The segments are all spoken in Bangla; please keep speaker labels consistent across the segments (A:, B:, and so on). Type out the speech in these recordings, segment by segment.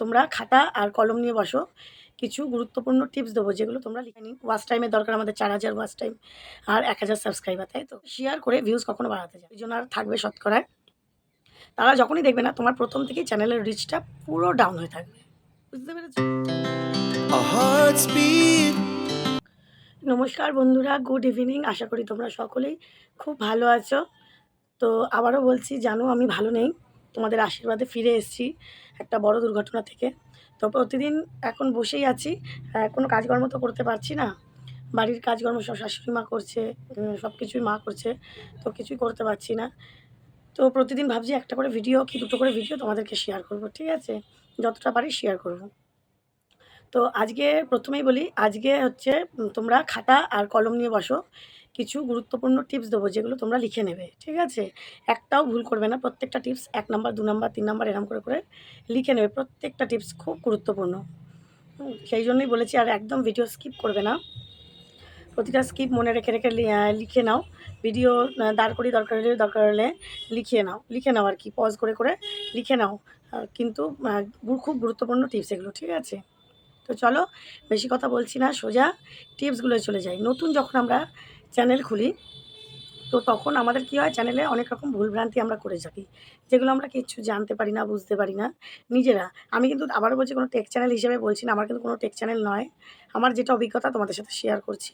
A: তোমরা খাতা আর কলম নিয়ে বসো। কিছু গুরুত্বপূর্ণ টিপস দেবো যেগুলো তোমরা লিখে নিই ওয়াচ টাইমের দরকার আমাদের চার হাজার ওয়াচ টাইম আর এক হাজার সাবস্ক্রাইবার তাই তো? শেয়ার করে ভিউজ কখনো বাড়াতে যায় এই জন্য আর থাকবে শতকরায় তারা যখনই দেখবে না তোমার প্রথম থেকেই চ্যানেলের রিচটা পুরো ডাউন হয়ে থাকবে। বুঝতে পেরেছ. নমস্কার বন্ধুরা গুড ইভিনিং আশা করি তোমরা সকলেই খুব ভালো আছো। তো আবারও বলছি জানো আমি ভালো নেই। তোমাদের আশীর্বাদে ফিরে এসেছি। একটা বড় দুর্ঘটনা থেকে। তো প্রতিদিন এখন বসেই আছি। কোনো কাজকর্ম তো করতে পারছি না। বাড়ির কাজকর্ম সব শাশুড়ি মা করছে সব কিছুই মা করছে, তো কিছুই করতে পারছি না। তো প্রতিদিন ভাবছি একটা করে ভিডিও কি দুটো করে ভিডিও তোমাদেরকে শেয়ার করব, ঠিক আছে? যতটা পারি শেয়ার করব। তো আজকে প্রথমেই বলি, আজকে হচ্ছে তোমরা খাতা আর কলম নিয়ে বসো। কিছু গুরুত্বপূর্ণ টিপস দেবো যেগুলো তোমরা লিখে নেবে, ঠিক আছে? একটাও ভুল করবে না, প্রত্যেকটা টিপস এক নাম্বার দু নাম্বার তিন নাম্বার এরম করে করে লিখে নেবে, প্রত্যেকটা টিপস খুব গুরুত্বপূর্ণ। সেই জন্যই বলেছি আর একদম ভিডিও স্কিপ করবে না। প্রতিটা স্কিপ মনে রেখে রেখে লিখে নাও। ভিডিও দাঁড় করি দরকার হলে দরকার হলে লিখিয়ে নাও, লিখে নাও আর কি পজ করে করে লিখে নাও। কিন্তু খুব গুরুত্বপূর্ণ টিপস এগুলো, ঠিক আছে? তো চলো, বেশি কথা বলছি না, সোজা টিপসগুলো চলে যাই। নতুন যখন আমরা চ্যানেল খুলি, তো তখন আমাদের কী হয় চ্যানেলে অনেক রকম ভুলভ্রান্তি আমরা করে থাকি, যেগুলো আমরা কিচ্ছু জানতে পারি না, বুঝতে পারি না। নিজেরা, আমি কিন্তু আবারও বলছি, কোনো টেক চ্যানেল হিসেবে বলছি না, আমার কিন্তু কোনো টেক চ্যানেল নয়। আমার যেটা অভিজ্ঞতা তোমাদের সাথে শেয়ার করছি।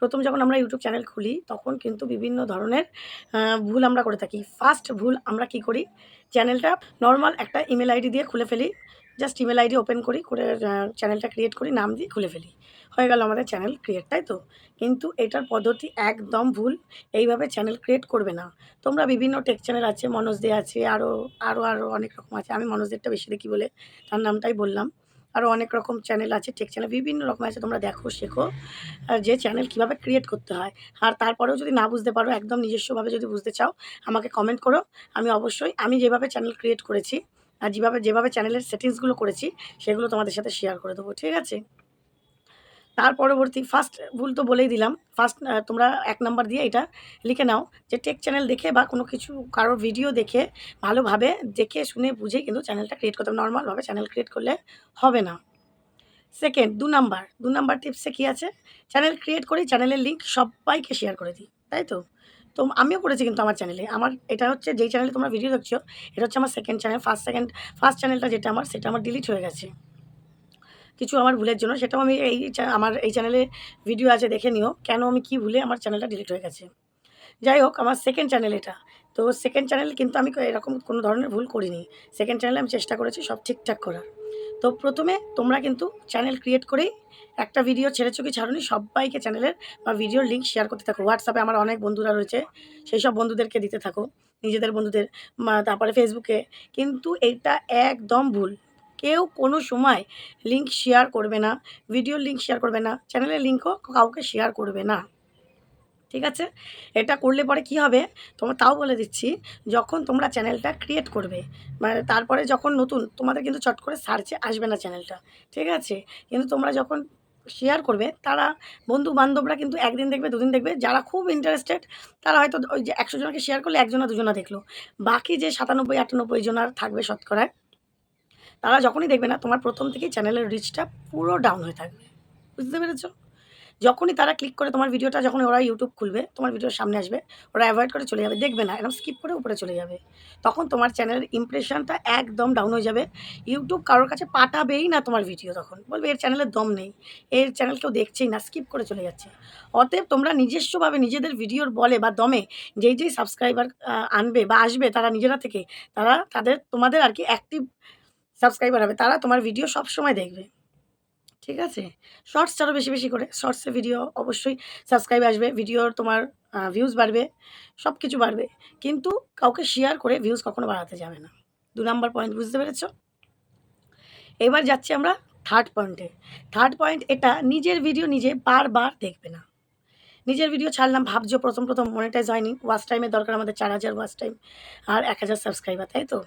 A: প্রথম যখন আমরা ইউটিউব চ্যানেল খুলি, তখন কিন্তু বিভিন্ন ধরনের ভুল আমরা করে থাকি। ফার্স্ট ভুল আমরা কি করি? চ্যানেলটা নর্মাল একটা ইমেল আইডি দিয়ে খুলে ফেলি। জাস্ট ইমেল আইডি ওপেন করি, করে চ্যানেলটা ক্রিয়েট করি, নাম দিয়ে খুলে ফেলি। হয়ে গেল আমাদের চ্যানেল ক্রিয়েট তাই তো? কিন্তু এটার পদ্ধতি একদম ভুল, এইভাবে চ্যানেল ক্রিয়েট করবে না। তোমরা বিভিন্ন টেক চ্যানেল আছে, মনোজ দে আছে আরও আরও আরও অনেক রকম আছে। আমি মনোজদেরটা বেশি দেখি বলে তার নামটাই বললাম। আরও অনেক রকম চ্যানেল আছে টেক চ্যানেল বিভিন্ন রকম আছে, তোমরা দেখো, শেখো যে চ্যানেল কীভাবে ক্রিয়েট করতে হয়। আর তারপরেও যদি না বুঝতে পারো, একদম নিজস্বভাবে যদি বুঝতে চাও, আমাকে কমেন্ট করো। আমি অবশ্যই, আমি যেভাবে চ্যানেল ক্রিয়েট করেছি আর যেভাবে যেভাবে চ্যানেলের সেটিংসগুলো করেছি, সেগুলো তোমাদের সাথে শেয়ার করে দেবো, ঠিক আছে? তার পরবর্তী ফার্স্ট ভুল তো বলেই দিলাম। ফার্স্ট তোমরা এক নাম্বার দিয়ে এটা লিখে নাও যে টেক চ্যানেল দেখে বা কোনো কিছু কারোর ভিডিও দেখে ভালোভাবে দেখে, শুনে, বুঝে কিন্তু চ্যানেলটা ক্রিয়েট করতে হবে। নর্মালভাবে চ্যানেল ক্রিয়েট করলে হবে না। সেকেন্ড দু নাম্বার দু নাম্বার টিপসে কী আছে? চ্যানেল ক্রিয়েট করি চ্যানেলের লিঙ্ক সবাইকে শেয়ার করে দিই, তাই তো? তো আমিও করেছি কিন্তু আমার চ্যানেলে আমার, এটা হচ্ছে যেই চ্যানেলে তোমরা ভিডিও দেখছ, এটা হচ্ছে আমার second channel first second first চ্যানেলটা যেটা আমার, সেটা আমার ডিলিট হয়ে গেছে। কিছু আমার ভুলের জন্য, সেটাও আমি এই আমার এই চ্যানেলে ভিডিও আছে, দেখে নিও। কেন আমি কি ভুলে আমার চ্যানেলটা ডিলিট হয়ে গেছে? যাই হোক, আমার সেকেন্ড চ্যানেল এটা। তো সেকেন্ড চ্যানেল কিন্তু আমি এরকম কোনো ধরনের ভুল করিনি। সেকেন্ড চ্যানেলে আমি চেষ্টা করেছি সব ঠিকঠাক করার। তো প্রথমে তোমরা কিন্তু চ্যানেল ক্রিয়েট করেই একটা ভিডিও ছেড়েছো কি ছাড়ুনি, সবাইকে চ্যানেলের বা ভিডিওর লিঙ্ক শেয়ার করতে থাকো। হোয়াটসঅ্যাপে আমার অনেক বন্ধুরা রয়েছে, সেই সব বন্ধুদেরকে দিতে থাকো, নিজেদের বন্ধুদের তারপরে ফেসবুকে কিন্তু এটা একদম ভুল। কেউ কোনো সময় লিঙ্ক শেয়ার করবে না ভিডিওর লিঙ্ক শেয়ার করবে না চ্যানেলের লিঙ্কও কাউকে শেয়ার করবে না। ঠিক আছে? এটা করলে পরে কি হবে? তোমরা তাও বলে দিচ্ছি, যখন তোমরা চ্যানেলটা ক্রিয়েট করবে মানে তারপরে যখন নতুন, তোমাদের কিন্তু চট করে সার্চে আসবে না চ্যানেলটা, ঠিক আছে? কিন্তু তোমরা যখন শেয়ার করবে, তারা বন্ধু বান্ধবরা কিন্তু একদিন দেখবে, দুদিন দেখবে, যারা খুব ইন্টারেস্টেড তারা হয়তো ওই যে একশো জনকে শেয়ার করলে একজনা দুজনা দেখল। বাকি যে সাতানব্বই, আটানব্বই জন আর থাকবে শতকরায় তারা যখনই দেখবে না, তোমার প্রথম থেকেই চ্যানেলের রিচটা পুরো ডাউন হয়ে থাকবে। বুঝতে পেরেছ? যখনই তারা ক্লিক করে তোমার ভিডিওটা যখন ওরা ইউটিউব খুলবে, তোমার ভিডিওর সামনে আসবে, ওরা অ্যাভয়েড করে চলে যাবে, দেখবে না এরকম স্কিপ করে উপরে চলে যাবে। তখন তোমার চ্যানেলের ইমপ্রেশনটা একদম ডাউন হয়ে যাবে। ইউটিউব কারোর কাছে পাঠাবেই না তোমার ভিডিও তখন। বলবে, এর চ্যানেলের দম নেই, এর চ্যানেল কেউ দেখছেই না স্কিপ করে চলে যাচ্ছে। অতএব তোমরা নিজস্বভাবে নিজেদের ভিডিওর বলে বা দমে যেই যেই সাবস্ক্রাইবার আনবে বা আসবে তারা নিজেরা থেকে, তারা তাদের, তোমাদের আর কি অ্যাক্টিভ সাবস্ক্রাইবার হবে, তারা তোমার ভিডিও সব সময় দেখবে। ঠিক আছে? শর্টস আরও বেশি বেশি করে। শর্টসে ভিডিও অবশ্যই সাবস্ক্রাইব আসবে। ভিডিওর তোমার ভিউজ বাড়বে সব কিছু বাড়বে। কিন্তু কাউকে শেয়ার করে ভিউজ কখনো বাড়াতে যাবে না। দু নম্বর পয়েন্ট বুঝতে পেরেছ? এবার যাচ্ছি আমরা থার্ড পয়েন্টে থার্ড পয়েন্ট এটা নিজের ভিডিও নিজে বারবার দেখবে না। নিজের ভিডিও ছাড়লাম, ভাবছ প্রথম প্রথম মনিটাইজ হয়নি। ওয়াচ টাইমের দরকার আমাদের চার হাজার ওয়াচ টাইম আর এক হাজার সাবস্ক্রাইবার তাই তো?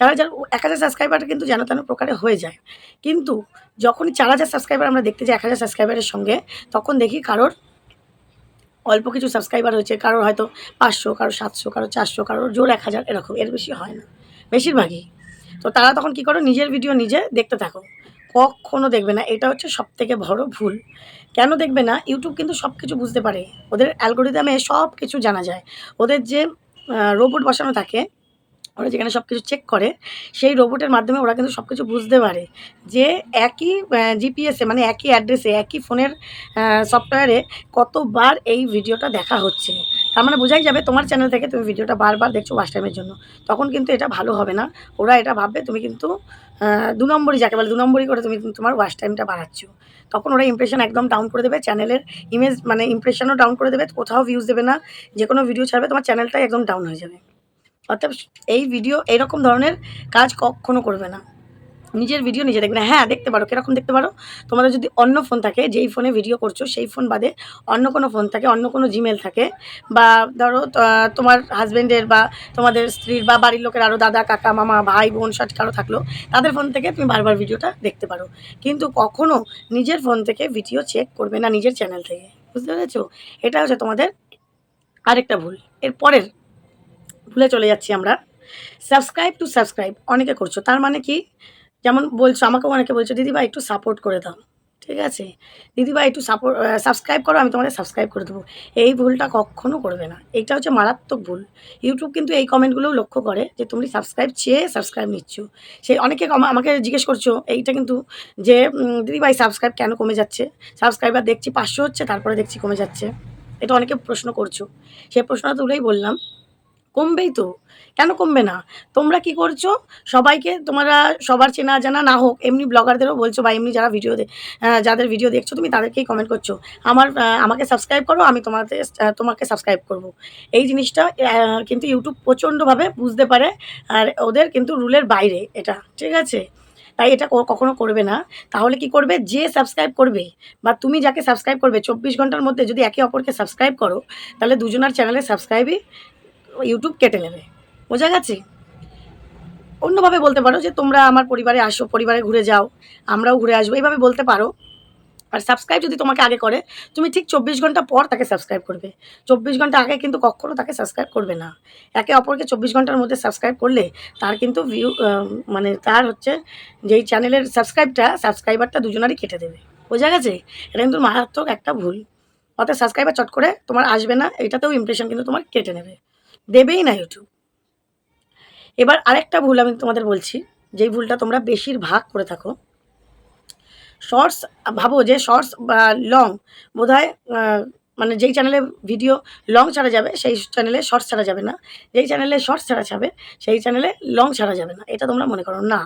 A: চার হাজার এক হাজার সাবস্ক্রাইবার কিন্তু যেন তেন প্রকারে হয়ে যায়। কিন্তু যখনই চার হাজার সাবস্ক্রাইবার আমরা দেখতে যাই এক হাজার সাবস্ক্রাইবারের সঙ্গে, তখন দেখি কারোর অল্প কিছু সাবস্ক্রাইবার হয়েছে, কারোর হয়তো পাঁচশো কারও সাতশো কারও চারশো, কারোর জোর এক হাজার এরকম, এর বেশি হয় না। বেশিরভাগই। তো তারা তখন কী করো? নিজের ভিডিও নিজে দেখতে থাকো। কখনো দেখবে না। এটা হচ্ছে সব থেকে বড় ভুল। কেন দেখবে না? ইউটিউব কিন্তু সব কিছু বুঝতে পারে। ওদের অ্যালগোরিদমে সব কিছু জানা যায়। ওদের যে রোবট বসানো থাকে ওরা যেখানে সব কিছু চেক করে, সেই রোবটের মাধ্যমে ওরা কিন্তু সব কিছু বুঝতে পারে যে একই জিপিএসে মানে একই অ্যাড্রেসে একই ফোনের সফটওয়্যারে কতবার এই ভিডিওটা দেখা হচ্ছে। তার মানে বোঝাই যাবে তোমার চ্যানেল থেকে তুমি ভিডিওটা বারবার দেখছ ওয়াশ টাইমের জন্য। তখন কিন্তু এটা ভালো হবে না। ওরা এটা ভাববে, তুমি কিন্তু দু নম্বরই, যাকে বলে দু নম্বরই করে তুমি তোমার ওয়াশ টাইমটা বাড়াচ্ছ। তখন ওরা ইমপ্রেশন একদম ডাউন করে দেবে চ্যানেলের ইমেজ মানে ইমপ্রেশনও ডাউন করে দেবে, কোথাও ভিউজ দেবে না যে কোনো ভিডিও ছাড়বে, তোমার চ্যানেলটাই একদম ডাউন হয়ে যাবে। অর্থাৎ এই ভিডিও এইরকম ধরনের কাজ কখনো করবে না। নিজের ভিডিও নিজে দেখবে না। হ্যাঁ দেখতে পারো, কীরকম দেখতে পারো? তোমাদের যদি অন্য ফোন থাকে, যেই ফোনে ভিডিও করছ, সেই ফোন বাদে অন্য কোনো ফোন থাকে, অন্য কোনো জিমেল থাকে, বা ধরো তোমার হাজব্যান্ডের বা তোমাদের স্ত্রীর বা বাড়ির লোকের আরও দাদা, কাকা, মামা, ভাই, বোন, সব কারও থাকল, তাদের ফোন থেকে তুমি বারবার ভিডিওটা দেখতে পারো। কিন্তু কখনো নিজের ফোন থেকে ভিডিও চেক করবে না নিজের চ্যানেল থেকে। বুঝতে পেরেছ? এটা হচ্ছে তোমাদের আরেকটা ভুল। এর পরের ভুলে চলে যাচ্ছি আমরা। সাবস্ক্রাইব টু সাবস্ক্রাইব অনেকে করছ। তার মানে কি? যেমন বলছো, আমাকেও অনেকে বলছো, দিদিভাই, একটু সাপোর্ট করে দাও। ঠিক আছে? দিদিভাই, একটু সাপোর্ট সাবস্ক্রাইব করো, আমি তোমাদের সাবস্ক্রাইব করে দেবো। এই ভুলটা কখনো করবে না। এইটা হচ্ছে মারাত্মক ভুল। ইউটিউব কিন্তু এই কমেন্টগুলোও লক্ষ্য করে যে, তুমি সাবস্ক্রাইব চেয়ে সাবস্ক্রাইব নিচ্ছ। সেই অনেকে আমাকে জিজ্ঞেস করছ, এইটা কিন্তু যে দিদিভাই সাবস্ক্রাইব কেন কমে যাচ্ছে? সাবস্ক্রাইবার দেখছি পাঁচশো হচ্ছে, তারপরে দেখছি কমে যাচ্ছে। এটা অনেকে প্রশ্ন করছ। সেই প্রশ্নটা তুলেই বললাম। কমবেই তো। কেন কমবে না? তোমরা কি করছ? সবাইকে তোমরা সবার চেনা জানা না হোক, এমনি ব্লগারদেরও বলছো বা এমনি যারা ভিডিও যাদের ভিডিও দেখছ, তুমি তাদেরকেই কমেন্ট করছ। আমার আমাকে সাবস্ক্রাইব করো, আমি তোমাদের তোমাকে সাবস্ক্রাইব করব। এই জিনিসটা কিন্তু ইউটিউব প্রচণ্ডভাবে বুঝতে পারে, আর ওদের কিন্তু রুলের বাইরে এটা, ঠিক আছে? তাই এটা কখনো করবে না। তাহলে কি করবে? যে সাবস্ক্রাইব করবে, বা তুমি যাকে সাবস্ক্রাইব করবে, চব্বিশ ঘণ্টার মধ্যে যদি একে অপরকে সাবস্ক্রাইব করো, তাহলে দুজনার চ্যানেলে সাবস্ক্রাইবই ইউটিউব কেটে নেবে। বোঝা গেছে? অন্যভাবে বলতে পারো যে তোমরা আমার পরিবারে আসো, পরিবারে ঘুরে যাও, আমরাও ঘুরে আসব, এইভাবে বলতে পারো। আর সাবস্ক্রাইব যদি তোমাকে আগে করে, তুমি ঠিক চব্বিশ ঘণ্টা পর তাকে সাবস্ক্রাইব করবে। চব্বিশ ঘণ্টা আগে কিন্তু কখনো তাকে সাবস্ক্রাইব করবে না। একে অপরকে চব্বিশ ঘণ্টার মধ্যে সাবস্ক্রাইব করলে তার কিন্তু ভিউ মানে তার হচ্ছে যেই চ্যানেলের সাবস্ক্রাইবটা সাবস্ক্রাইবারটা দুজনারই কেটে দেবে। বোঝা গেছে? এটা কিন্তু মারাত্মক একটা ভুল। অর্থাৎ সাবস্ক্রাইবার চট করে তোমার আসবে না, এটাতেও ইমপ্রেশন কিন্তু তোমার কেটে নেবে। দেবেই না ইউটিউব এবার আরেকটা ভুল আমি তোমাদের বলছি, যেই ভুলটা তোমরা বেশিরভাগ করে থাকো। শর্টস ভাবো যে শর্টস বা লং বোধ মানে যেই চ্যানেলে ভিডিও লং ছাড়া যাবে, সেই চ্যানেলে শর্টস ছাড়া যাবে না। যেই চ্যানেলে শর্টস ছাড়া যাবে, সেই চ্যানেলে লং ছাড়া যাবে না। এটা তোমরা মনে করো না।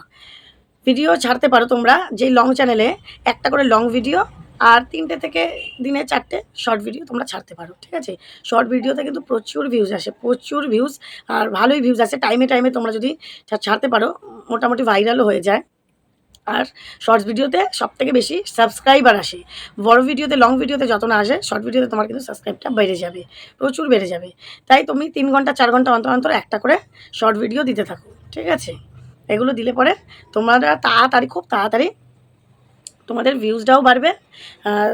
A: ভিডিও ছাড়তে পারো তোমরা, যেই লং চ্যানেলে একটা করে লং ভিডিও আর তিনটে থেকে দিনে চারটে শর্ট ভিডিও তোমরা ছাড়তে পারো, ঠিক আছে? শর্ট ভিডিওতে কিন্তু প্রচুর ভিউজ আসে, প্রচুর ভিউজ আর ভালোই ভিউজ আসে। টাইমে টাইমে তোমরা যদি ছাড়তে পারো, মোটামুটি ভাইরালও হয়ে যায়। আর শর্টস ভিডিওতে সব থেকে বেশি সাবস্ক্রাইবার আসে। বড় ভিডিওতে লং ভিডিওতে যত না আসে শর্ট ভিডিওতে তোমার কিন্তু সাবস্ক্রাইবটা বেড়ে যাবে, প্রচুর বেড়ে যাবে। তাই তুমি তিন ঘণ্টা, চার ঘণ্টা অন্তর অন্তর একটা করে শর্ট ভিডিও দিতে থাকো, ঠিক আছে? এগুলো দিলে পরে তোমরা তাড়াতাড়ি, খুব তাড়াতাড়ি তোমাদের ভিউজটাও বাড়বে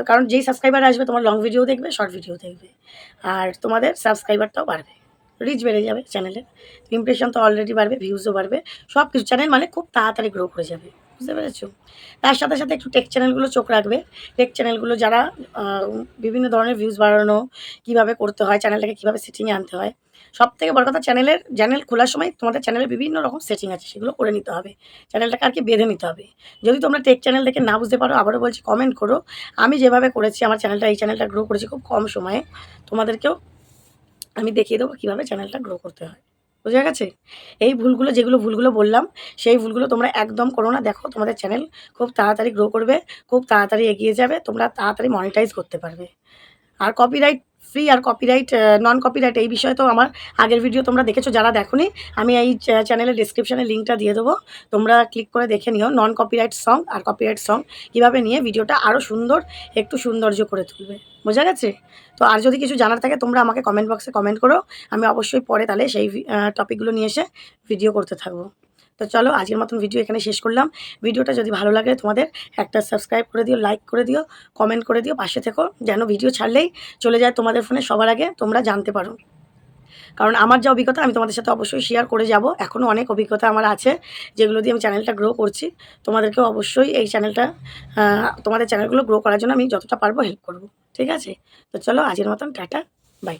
A: কারণ যেই সাবস্ক্রাইবার আসবে তোমার লং ভিডিও দেখবে শর্ট ভিডিও দেখবে, আর তোমাদের সাবস্ক্রাইবারটাও বাড়বে। রিচ বেড়ে যাবে চ্যানেলের ইমপ্রেশন তো অলরেডি বাড়বে ভিউজও বাড়বে সব কিছু চ্যানেল মানে খুব তাড়াতাড়ি গ্রো করে যাবে। বুঝতে পেরেছ? তার সাথে সাথে একটু টেক চ্যানেলগুলো চোখ রাখবে। টেক চ্যানেলগুলো যারা বিভিন্ন ধরনের ভিউজ বাড়ানো, কীভাবে করতে হয় চ্যানেলটাকে কীভাবে সেটিংয়ে আনতে হয় সব থেকে বড় কথা চ্যানেলের চ্যানেল খোলার সময় তোমাদের চ্যানেলে বিভিন্ন রকম সেটিং আছে, সেগুলো করে নিতে হবে। চ্যানেলটাকে আর কি বেঁধে নিতে হবে। যদি তোমরা টেক চ্যানেল দেখে না বুঝতে পারো, আবারও বলছি কমেন্ট করো। আমি যেভাবে করেছি, আমার চ্যানেলটা এই চ্যানেলটা গ্রো করেছি খুব কম সময়ে। তোমাদেরকেও আমি দেখিয়ে দেবো কীভাবে চ্যানেলটা গ্রো করতে হয়। বোঝা গেছে? এই ভুলগুলো যেগুলো ভুলগুলো বললাম, সেই ভুলগুলো তোমরা একদম করো না। দেখো, তোমাদের চ্যানেল খুব তাড়াতাড়ি গ্রো করবে, খুব তাড়াতাড়ি এগিয়ে যাবে, তোমরা তাড়াতাড়ি মনিটাইজ করতে পারবে। আর কপিরাইট ফ্রি আর কপিরাইট নন কপিরাইট এই বিষয়ে তো আমার আগের ভিডিও তোমরা দেখেছ, যারা দেখোনি, আমি এই চ্যানেলের ডিসক্রিপশানে লিঙ্কটা দিয়ে দেবো। তোমরা ক্লিক করে দেখে নিও নন কপিরাইট সং আর কপিরাইট সং কীভাবে নিয়ে ভিডিওটা আরও সুন্দর, একটু সৌন্দর্য করে তুলবে। বোঝা গেছে? তো আর যদি কিছু জানার থাকে, তোমরা আমাকে কমেন্ট বক্সে কমেন্ট করো, আমি অবশ্যই পরে তাহলে সেই টপিকগুলো নিয়ে এসে ভিডিও করতে থাকব। তো চলো আজকের মতন ভিডিও এখানে শেষ করলাম। ভিডিওটা যদি ভালো লাগে তোমাদের, একটা সাবস্ক্রাইব করে দিও লাইক করে দিও কমেন্ট করে দিও, পাশে থেকো, যেন ভিডিও ছাড়লেই চলে যায় তোমাদের ফোনে সবার আগে, তোমরা জানতে পারো। কারণ আমার যা অভিজ্ঞতা, আমি তোমাদের সাথে অবশ্যই শেয়ার করে যাব। এখনও অনেক অভিজ্ঞতা আমার আছে, যেগুলো দিয়ে আমি চ্যানেলটা গ্রো করছি। তোমাদেরকেও অবশ্যই এই চ্যানেলটা তোমাদের চ্যানেলগুলো গ্রো করার জন্য আমি যতটা পারব হেল্প করব। ঠিক আছে? তো চলো আজের মতন, টাটা বাই